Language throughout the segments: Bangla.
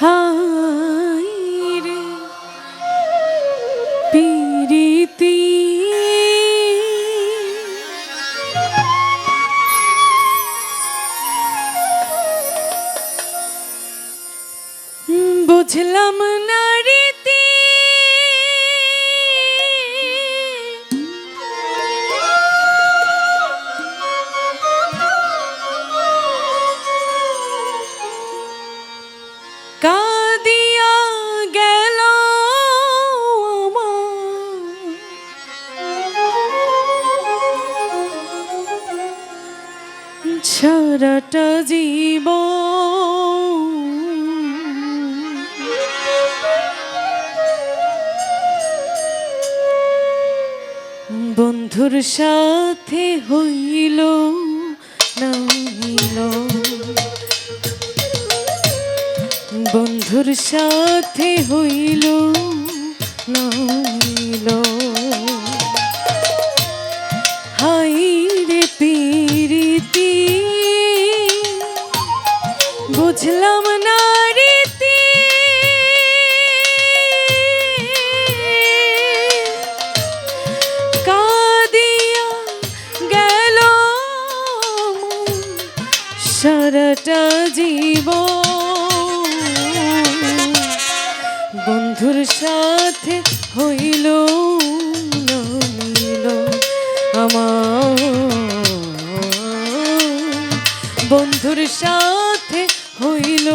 啊。সারাটা জীব বন্ধুর সাথে হইল না হইল? বন্ধুর সাথে হইল না সারাটা জীব বন্ধুর সাথে হইল আমার। বন্ধুর সাথে হইল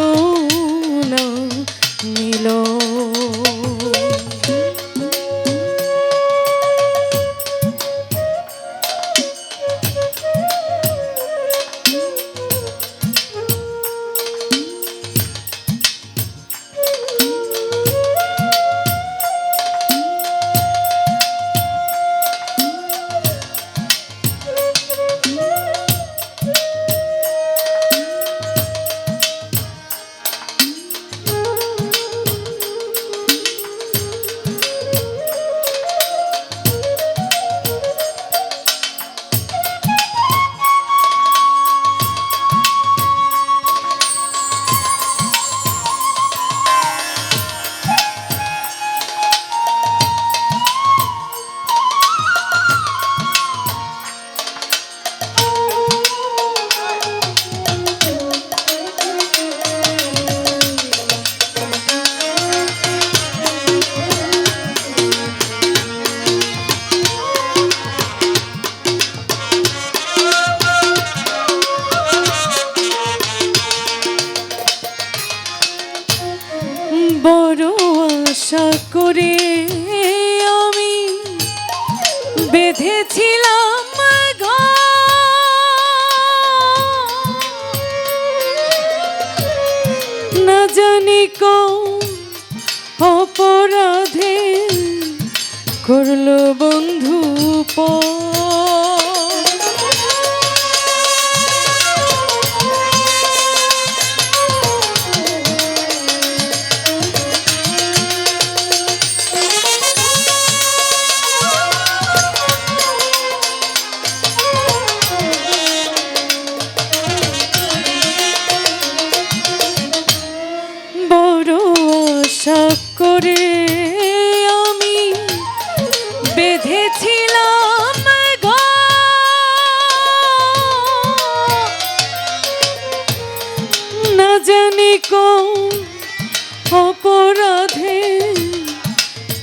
বড় আশা করে আমি বেঁধেছিলাম না জানি অপরাধে করল বন্ধু বড়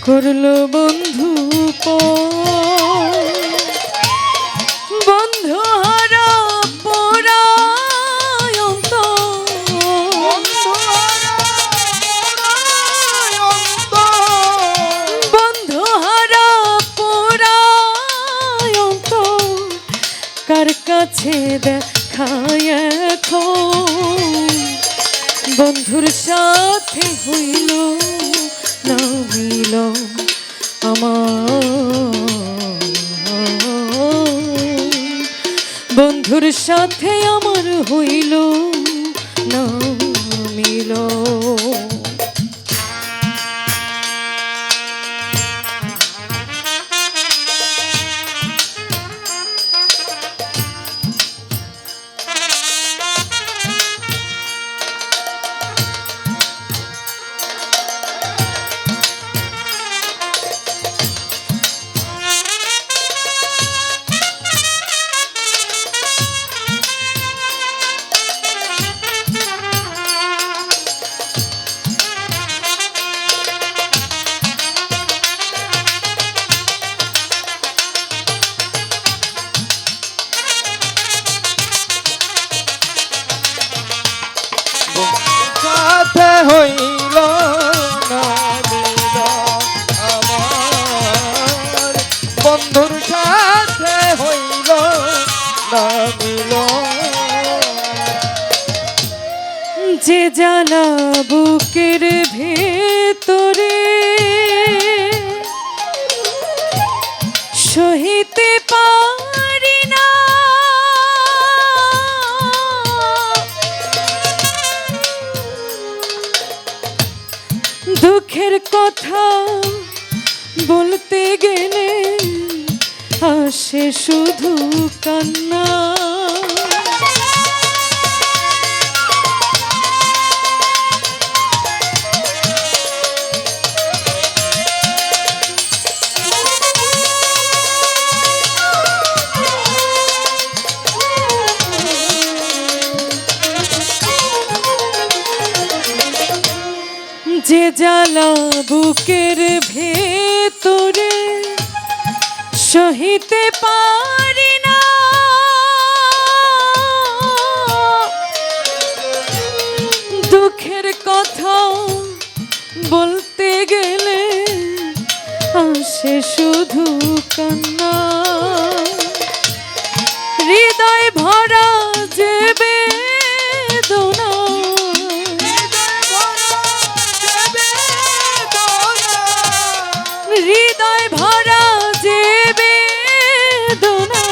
করল বন্ধু বন্ধু হারা পরায়ন্ত বন্ধু হারা পরায়ন্ত কার কাছে দেখায় এখন? বন্ধুর সাথে হইল না মিল আমার। বন্ধুর সাথে আমার হইল যে জ্বালা বুকের ভেতরে সহিতে পারি না। দুঃখের কথা বলতে গেলে আসে শুধু কান্না। জ্বালা বুকের ভেতরে সহিতে পারি দুঃখের কথা বলতে গেলে আসে শুধু কান্না। হৃদয় ভরা হৃদয় ভরা যে বেদনা,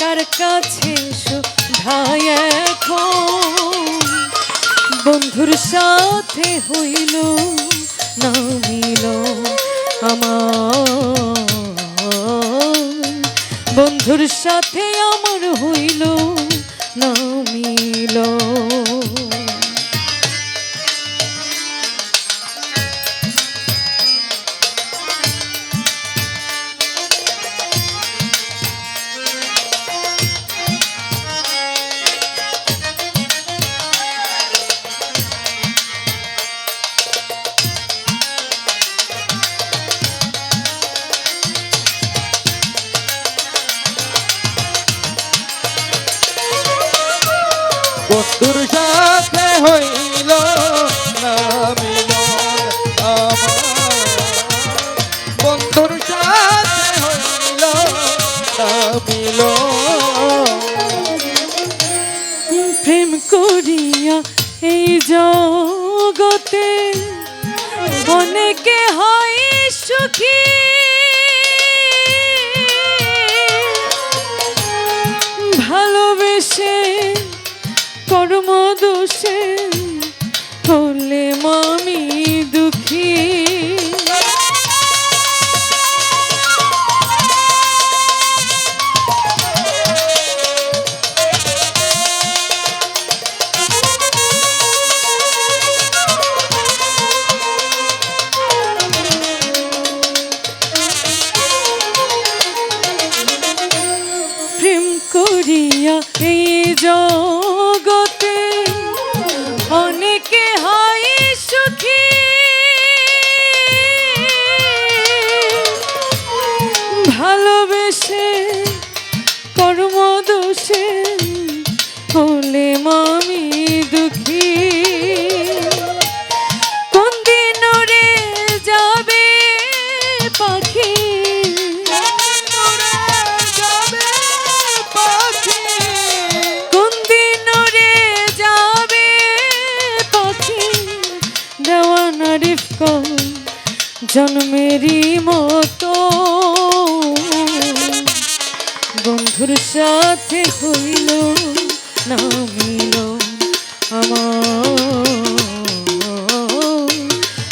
কার কাছে শুধায় এখন? বন্ধুর সাথে হইল না মিল আমার? বন্ধুর সাথে আমার হইল না মিল মিলন প্রেম করিয়া এই জগতে অনেকে হয় সুখী। ভালোবেসে কর্ম দোষে হলে মামি দুঃখী। কোন দিন যাবে পাখি? দিন যাবে পাখি? জন্মেরই মতো বন্ধুর সাথে হইল, না মিল আমার।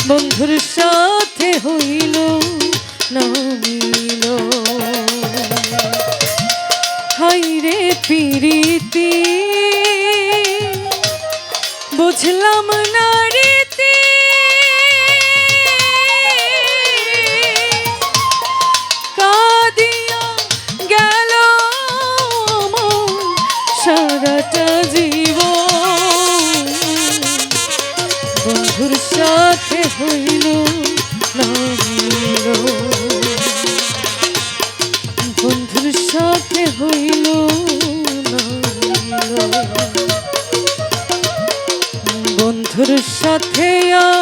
বন্ধুর সাথে হইল, না মিল হাইরে পিরিতি, বুঝলাম না বন্ধুর সাথে আমার